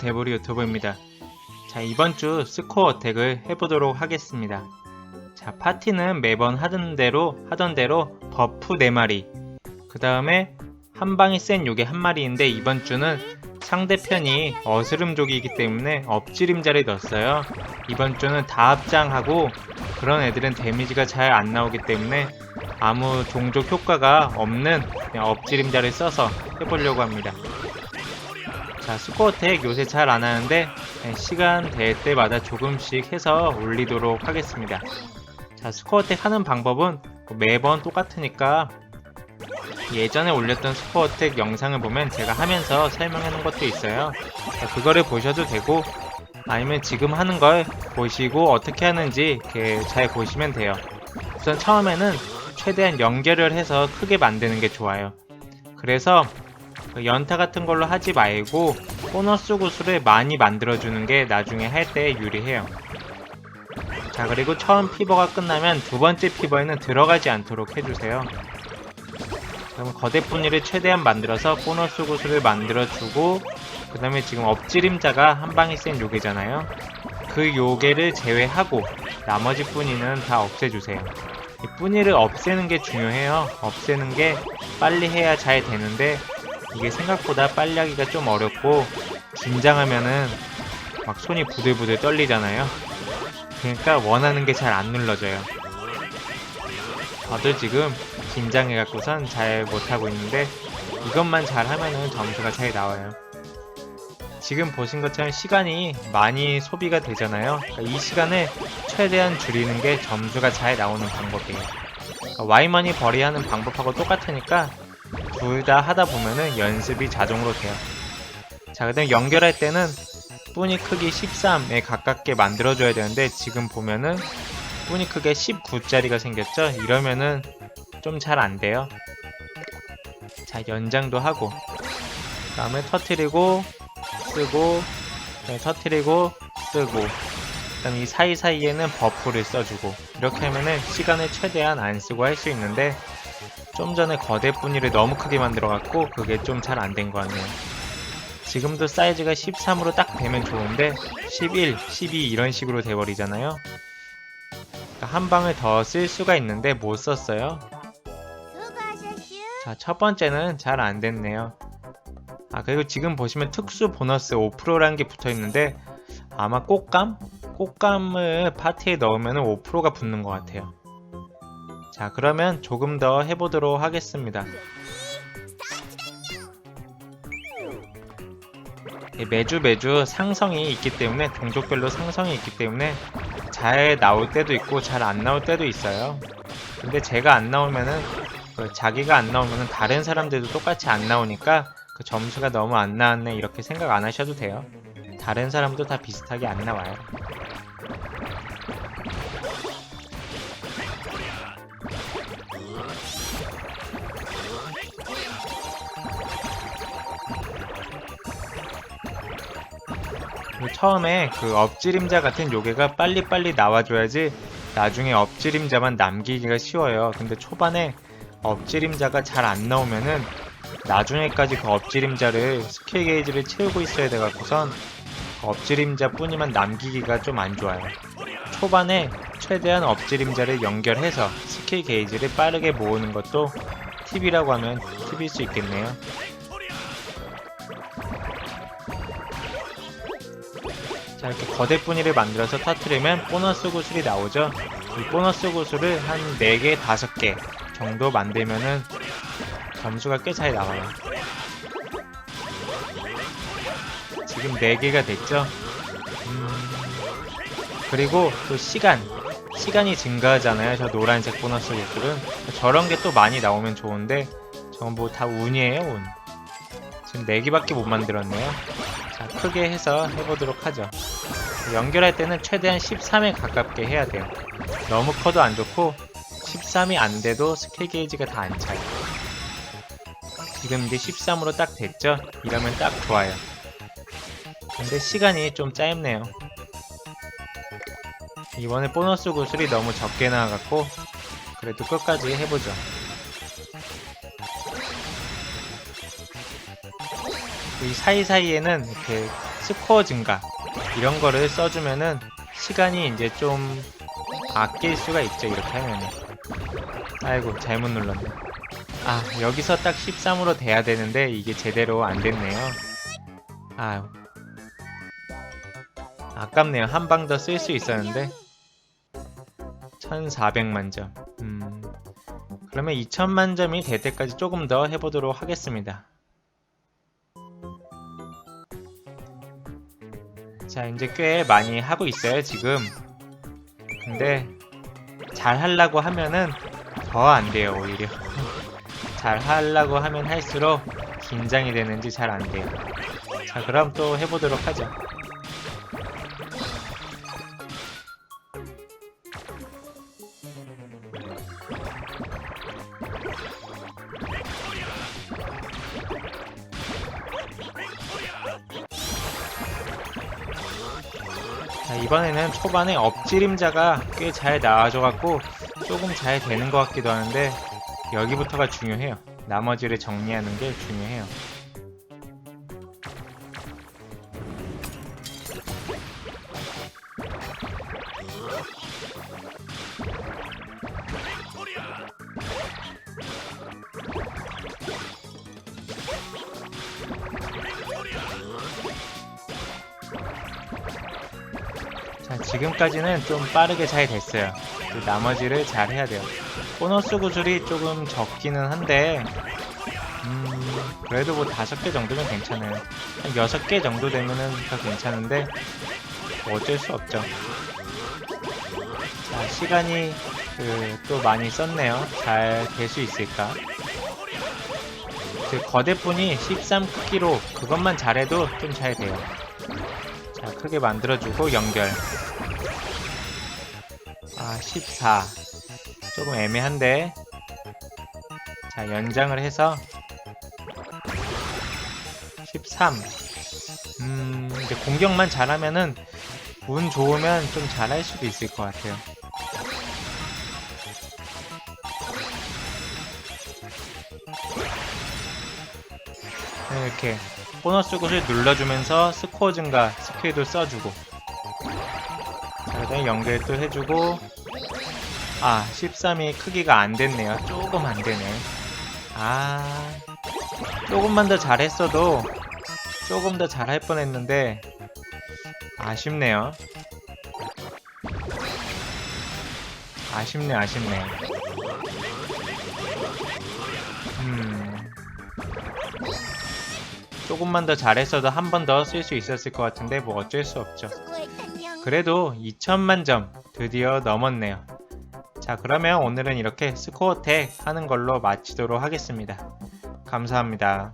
대보리 유튜브입니다. 자, 이번 주 스코어 어택을 해보도록 하겠습니다. 자, 파티는 매번 하던 대로, 하던 대로 버프 4마리. 그 다음에 한 방이 센 요게 한 마리인데 이번 주는 상대편이 어스름족이기 때문에 엎지림자를 넣었어요. 이번 주는 다 합장하고 그런 애들은 데미지가 잘 안 나오기 때문에 아무 종족 효과가 없는 엎지림자를 써서 해보려고 합니다. 자, 스코어텍 요새 잘 안 하는데 네, 시간 될 때마다 조금씩 해서 올리도록 하겠습니다. 자, 스코어텍 하는 방법은 뭐 매번 똑같으니까 예전에 올렸던 스코어텍 영상을 보면 제가 하면서 놓은 것도 있어요. 자, 그거를 보셔도 되고 아니면 지금 하는 걸 보시고 어떻게 하는지 잘 보시면 돼요. 우선 처음에는 최대한 연결을 해서 크게 만드는 게 좋아요. 그래서 그 연타 같은 걸로 하지 말고 보너스 구슬을 많이 만들어주는 게 나중에 할 때 유리해요. 자 그리고 처음 피버가 끝나면 두 번째 피버에는 들어가지 않도록 해주세요. 그럼 거대 분위를 최대한 만들어서 보너스 구슬을 만들어주고 그 다음에 지금 엎지림자가 한 방에 센 요괴잖아요. 그 요괴를 제외하고 나머지 뿌니는 다 없애주세요. 이 뿌니를 없애는 게 중요해요. 없애는 게 빨리 해야 잘 되는데 이게 생각보다 빨리 하기가 좀 어렵고 긴장하면은 막 손이 부들부들 떨리잖아요. 그러니까 원하는 게 잘 안 눌러져요. 저도 지금 긴장해갖고선 잘 못하고 있는데 이것만 잘 하면은 점수가 잘 나와요. 지금 보신 것처럼 시간이 많이 소비가 되잖아요. 그러니까 이 시간을 최대한 줄이는 게 점수가 잘 나오는 방법이에요. 그러니까 와이머니 벌이하는 방법하고 똑같으니까 둘 다 하다 보면은 연습이 자동으로 돼요. 자, 그다음 연결할 때는 뿌니 크기 13에 가깝게 만들어줘야 되는데 지금 보면은 뿌니 크게 19짜리가 생겼죠? 이러면은 좀 잘 안 돼요. 자, 연장도 하고 그 다음에 터트리고 쓰고 그다음에 터트리고 쓰고 그다음에 이 사이사이에는 버프를 써주고 이렇게 하면은 시간을 최대한 안 쓰고 할 수 있는데 좀 전에 거대 분위를 너무 크게 만들어갖고 그게 좀 잘 안된것 같네요. 지금도 사이즈가 13으로 딱 되면 좋은데 11, 12 이런 식으로 돼버리잖아요. 그러니까 한 방을 더 쓸 수가 있는데 못 썼어요. 자, 첫 번째는 잘 안 됐네요. 아, 그리고 지금 보시면 특수 보너스 5%라는 게 붙어 있는데 아마 꽃감? 꽃감을 파티에 넣으면 5%가 붙는 것 같아요. 자, 그러면 조금 더 해보도록 하겠습니다. 예, 매주 매주 상성이 있기 때문에 종족별로 상성이 있기 때문에 잘 나올 때도 있고 잘 안 나올 때도 있어요. 근데 제가 안 나오면은 그 자기가 안 나오면은 다른 사람들도 똑같이 안 나오니까 그 점수가 너무 안 나왔네 이렇게 생각 안 하셔도 돼요. 다른 사람도 다 비슷하게 안 나와요. 처음에 그 엎지림자 같은 요괴가 빨리빨리 나와줘야지 나중에 엎지림자만 남기기가 쉬워요. 근데 초반에 엎지림자가 잘 안 나오면은 나중에까지 그 엎지림자를 스킬 게이지를 채우고 있어야 돼갖고선 그 엎지림자 뿐이만 남기기가 좀 안 좋아요. 초반에 최대한 엎지림자를 연결해서 스킬 게이지를 빠르게 모으는 것도 팁이라고 하면 팁일 수 있겠네요. 자 이렇게 거대 뿌니를 만들어서 터트리면 보너스 구슬이 나오죠. 이 보너스 구슬을 한 4개, 5개 정도 만들면은 점수가 꽤 잘 나와요. 지금 4개가 됐죠? 음, 그리고 또 시간. 시간이 증가하잖아요 저 노란색 보너스 구슬은. 저런 게 또 많이 나오면 좋은데 저건 뭐다 운이에요 운. 지금 4개밖에 못 만들었네요 자, 크게 해서 해보도록 하죠. 연결할 때는 최대한 13에 가깝게 해야 돼요. 너무 커도 안 좋고 13이 안 돼도 스킬 게이지가 다 안 차요. 지금 이제 13으로 딱 됐죠? 이러면 딱 좋아요. 근데 시간이 좀 짧네요. 이번에 보너스 구슬이 너무 적게 나와갖고 그래도 끝까지 해보죠. 이 사이사이에는 이렇게 스코어 증가 이런 거를 써주면은 시간이 이제 좀 아낄 수가 있죠 이렇게 하면은. 아이고 잘못 눌렀네. 아 여기서 딱 13으로 돼야 되는데 이게 제대로 안 됐네요. 아유. 아깝네요. 한 방 더 쓸 수 있었는데. 1400만 점. 음, 그러면 2000만 점이 될 때까지 조금 더 해보도록 하겠습니다 자 이제 꽤 많이 하고 있어요 지금. 근데 잘 하려고 하면은 더 안 돼요 오히려. 잘 하려고 하면 할수록 긴장이 되는지 잘 안 돼요. 자 그럼 또 해보도록 하죠 자, 이번에는 초반에 엎지림자가 꽤 잘 나와줘갖고 조금 잘 되는 것 같기도 하는데 여기부터가 중요해요. 나머지를 정리하는 게 중요해요. 지금까지는 좀 빠르게 잘 됐어요. 그 나머지를 잘 해야 돼요. 보너스 구슬이 조금 적기는 한데, 음, 그래도 뭐 다섯 개 정도면 괜찮아요. 한 여섯 개 정도 되면은 더 괜찮은데, 뭐 어쩔 수 없죠. 자, 시간이 그, 또 많이 썼네요. 잘 될 수 있을까? 그 거대폰이 13 크기로 그것만 잘해도 좀 잘 돼요. 자, 크게 만들어주고 연결. 아, 14. 조금 애매한데. 자, 연장을 해서 13. 음, 이제 공격만 잘하면은 운 좋으면 좀 잘할 수도 있을 것 같아요. 네, 이렇게 보너스 굿을 눌러주면서 스코어 증가 스킬도 써주고 자, 그다음에 연결 또 해주고 아 13이 크기가 안 됐네요. 조금 안 되네. 아 조금만 더 잘했어도 조금 더 잘할 뻔했는데 아쉽네요. 아쉽네 아쉽네. 음. 조금만 더 잘했어도 한 번 더 쓸 수 있었을 것 같은데 뭐 어쩔 수 없죠. 그래도 2천만 점 드디어 넘었네요. 자 그러면 오늘은 이렇게 스코어 텍 하는 걸로 마치도록 하겠습니다. 감사합니다.